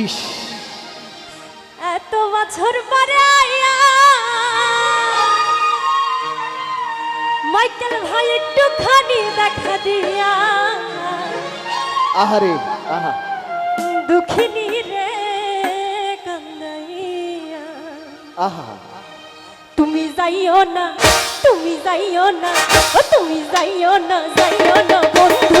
ইস। এত বছর পরে মাইকেল ভাই একটু খানি দেখা দিয়া। আহারে আহা। দুখিনী রে কান্দাইয়া। আহা। তুমি যাইও না তুমি যাইও না তুমি যাইও না যাইও না বন্ধু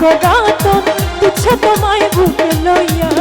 করাতন তুচ্ছ তোমায় বুকে লইয়া।